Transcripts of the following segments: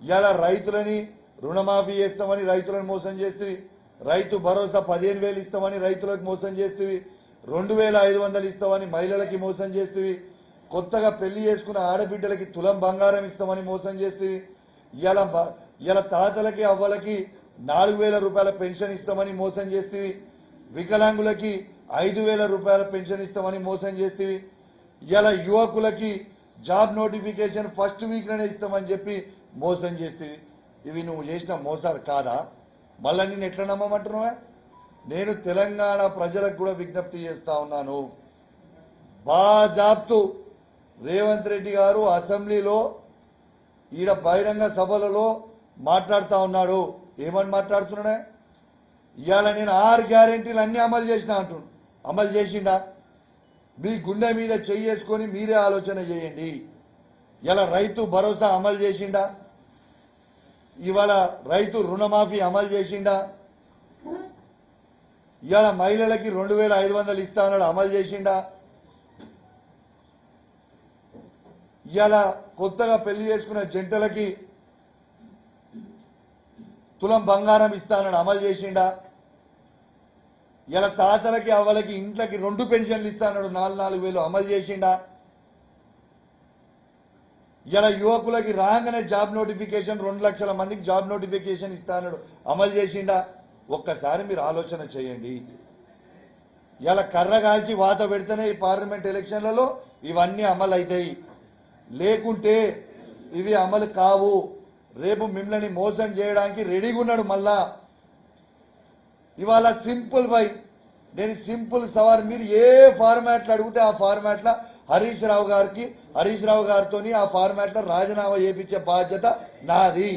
ఇలా రైతులని రుణమాఫీ చేస్తామని రైతులను మోసం చేస్తుంది. రైతు భరోసా పదిహేను వేలు ఇస్తామని రైతులకు మోసం చేస్తుంది. రెండు వేల ఐదు వందలు ఇస్తామని మహిళలకి మోసం చేస్తుంది. కొత్తగా పెళ్ళి చేసుకున్న ఆడబిడ్డలకి తులం బంగారం ఇస్తామని మోసం చేస్తుంది. ఇలా ఇలా తాతలకి అవ్వలకి నాలుగు వేల రూపాయల పెన్షన్ ఇస్తామని మోసం చేస్తుంది. వికలాంగులకి ఐదు వేల రూపాయల పెన్షన్ ఇస్తామని మోసం చేస్తుంది. ఇలా యువకులకి జాబ్ నోటిఫికేషన్ ఫస్ట్ వీక్లోనే ఇస్తామని చెప్పి మోసం చేస్తే ఇవి నువ్వు చేసిన మోసాలు కాదా? మళ్ళా నేను ఎట్లా నమ్మమంటున్నావా? నేను తెలంగాణ ప్రజలకు కూడా విజ్ఞప్తి చేస్తా ఉన్నాను. బాజాబ్తు రేవంత్ రెడ్డి గారు అసెంబ్లీలో ఈడ బహిరంగ సభలలో మాట్లాడుతూ ఉన్నాడు. ఏమని మాట్లాడుతున్నాడే? ఇవాళ నేను ఆరు గ్యారెంటీలు అన్నీ అమలు చేసిన అంటుండు అమలు చేసిండా? మీ గుండె మీద చేసుకొని మీరే ఆలోచన చేయండి. ఇలా రైతు భరోసా అమలు చేసిండా? ఇవాళ రైతు రుణమాఫీ అమలు చేసిండా? ఇవాళ మహిళలకి రెండు వేల ఐదు వందలు ఇస్తా అన్నాడు అమలు చేసిండా? ఇవాళ కొత్తగా పెళ్ళి చేసుకున్న జంటలకి తులం బంగారం ఇస్తా అన్నాడు అమలు చేసిండా? ఇలా తాతలకి అవ్వలకి ఇంట్లకి రెండు పెన్షన్లు ఇస్తా నాలుగు నాలుగు వేలు అమలు చేసిండా? ఇలా యువకులకి రాగానే జాబ్ నోటిఫికేషన్ రెండు లక్షల మందికి జాబ్ నోటిఫికేషన్ ఇస్తా అమలు చేసిండా? ఒక్కసారి మీరు ఆలోచన చేయండి. ఇలా కర్ర కాల్చి వాత పెడితేనే ఈ పార్లమెంట్ ఎలక్షన్లలో ఇవన్నీ అమలు అవుతాయి లేకుంటే ఇవి అమలు కావు. రేపు మిమ్మల్ని మోసం చేయడానికి రెడీగా ఉన్నాడు మళ్ళా. ఇవాళ సింపుల్ బై. నేను సింపుల్ సవాల్ మీరు ఏ ఫార్మాట్లో అడిగితే ఆ ఫార్మాట్లో హరీష్ రావు గారికి హరీష్ రావు గారితో ఆ ఫార్మాట్లో రాజీనామా చేపించే బాధ్యత నాది.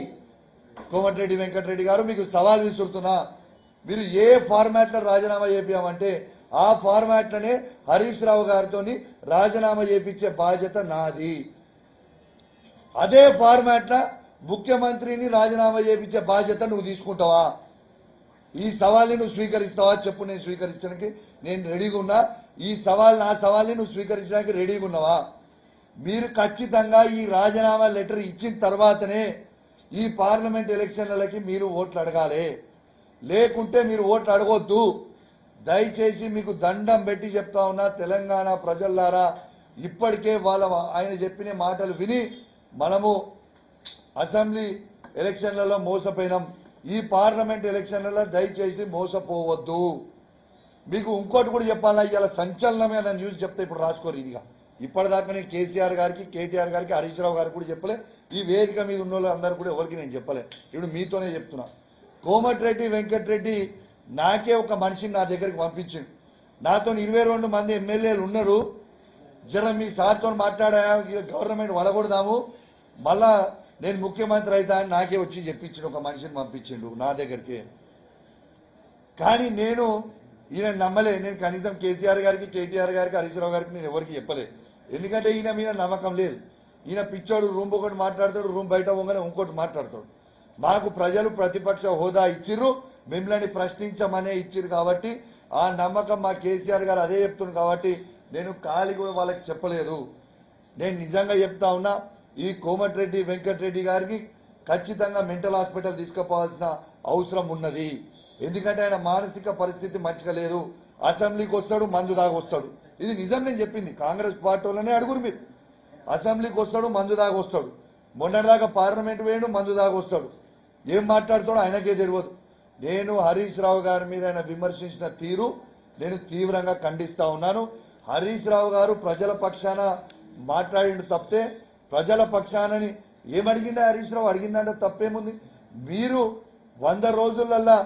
కోమటిరెడ్డి వెంకటరెడ్డి గారు మీకు సవాల్ విసురుతున్నా. మీరు ఏ ఫార్మాట్లో రాజీనామా చేపించామంటే ఆ ఫార్మాట్లనే హరీష్ రావు గారితో రాజీనామా చేపించే బాధ్యత నాది. అదే ఫార్మాట్లో ముఖ్యమంత్రిని రాజీనామా చేపించే బాధ్యత నువ్వు తీసుకుంటావా? ఈ సవాల్ని నువ్వు స్వీకరిస్తావా? చెప్పు నేను స్వీకరించడానికి. నేను రెడీగా ఉన్నా. ఈ సవాల్ నా సవాల్ని నువ్వు స్వీకరించడానికి రెడీగా ఉన్నావా? మీరు ఖచ్చితంగా ఈ రాజీనామా లెటర్ ఇచ్చిన తర్వాతనే ఈ పార్లమెంట్ ఎలక్షన్లకి మీరు ఓట్లు అడగాలి. లేకుంటే మీరు ఓట్లు అడగొద్దు. దయచేసి మీకు దండం పెట్టి చెప్తా ఉన్నా తెలంగాణ ప్రజల్లారా ఇప్పటికే వాళ్ళ ఆయన చెప్పిన మాటలు విని మనము అసెంబ్లీ ఎలక్షన్లలో మోసపోయినాం. ఈ పార్లమెంట్ ఎలక్షన్లలో దయచేసి మోసపోవద్దు. మీకు ఇంకోటి కూడా చెప్పాలా? ఇవాళ సంచలనమైన న్యూస్ చెప్తే ఇప్పుడు రాసుకోరు ఇదిగా. ఇప్పటిదాకా నేను కేసీఆర్ గారికి కేటీఆర్ గారికి హరీష్ రావు గారికి కూడా చెప్పలే. ఈ వేదిక మీద ఉన్న వాళ్ళందరూ కూడా ఎవరికి నేను చెప్పలే. ఇప్పుడు మీతోనే చెప్తున్నా. కోమటిరెడ్డి వెంకటరెడ్డి నాకే ఒక మనిషిని నా దగ్గరికి పంపించిండు. నాతో ఇరవై రెండు మంది ఎమ్మెల్యేలు ఉన్నారు. జర మీ సార్తో మాట్లాడా గవర్నమెంట్ వడగొడదాము. మళ్ళా నేను ముఖ్యమంత్రి అవుతా అని నాకే వచ్చి చెప్పించిండు ఒక మనిషిని పంపించిండు నా దగ్గరికి. కానీ నేను ఈయన నమ్మలే. నేను కనీసం కేసీఆర్ గారికి కేటీఆర్ గారికి హరీష్ గారికి నేను ఎవరికి చెప్పలే. ఎందుకంటే ఈయన మీద నమ్మకం లేదు. ఈయన పిచ్చోడు రూమ్ ఒకటి మాట్లాడతాడు రూమ్ బయట పోగానే ఇంకోటి మాట్లాడతాడు. మాకు ప్రజలు ప్రతిపక్ష హోదా ఇచ్చిర్రు మిమ్మల్ని ప్రశ్నించమనే ఇచ్చిరు కాబట్టి ఆ నమ్మకం మా కేసీఆర్ గారు అదే చెప్తున్నారు కాబట్టి నేను ఖాళీ కూడా వాళ్ళకి చెప్పలేదు. నేను నిజంగా చెప్తా ఉన్నా ఈ కోమటిరెడ్డి వెంకటరెడ్డి గారికి ఖచ్చితంగా మెంటల్ హాస్పిటల్ తీసుకుపోవాల్సిన అవసరం ఉన్నది. ఎందుకంటే ఆయన మానసిక పరిస్థితి మంచిగా లేదు. అసెంబ్లీకి వస్తాడు మందు దాకా వస్తాడు. ఇది నిజం నేను చెప్పింది. కాంగ్రెస్ పార్టీ వాళ్ళనే అడుగురు మీరు. అసెంబ్లీకి వస్తాడు మందు దాకా వస్తాడు. మొన్నటిదాకా పార్లమెంట్ వేయడు మందు దాకా వస్తాడు. ఏం మాట్లాడుతాడో ఆయనకే తెలియదు. నేను హరీష్ రావు గారి మీద ఆయన విమర్శించిన తీరు నేను తీవ్రంగా ఖండిస్తా ఉన్నాను. హరీష్ రావు గారు ప్రజల పక్షాన మాట్లాడిండు తప్పితే ప్రజల పక్షానని ఏమడిగిండే హరీష్ రావు? అడిగిందంటే తప్పేముంది? మీరు వంద రోజులల్లా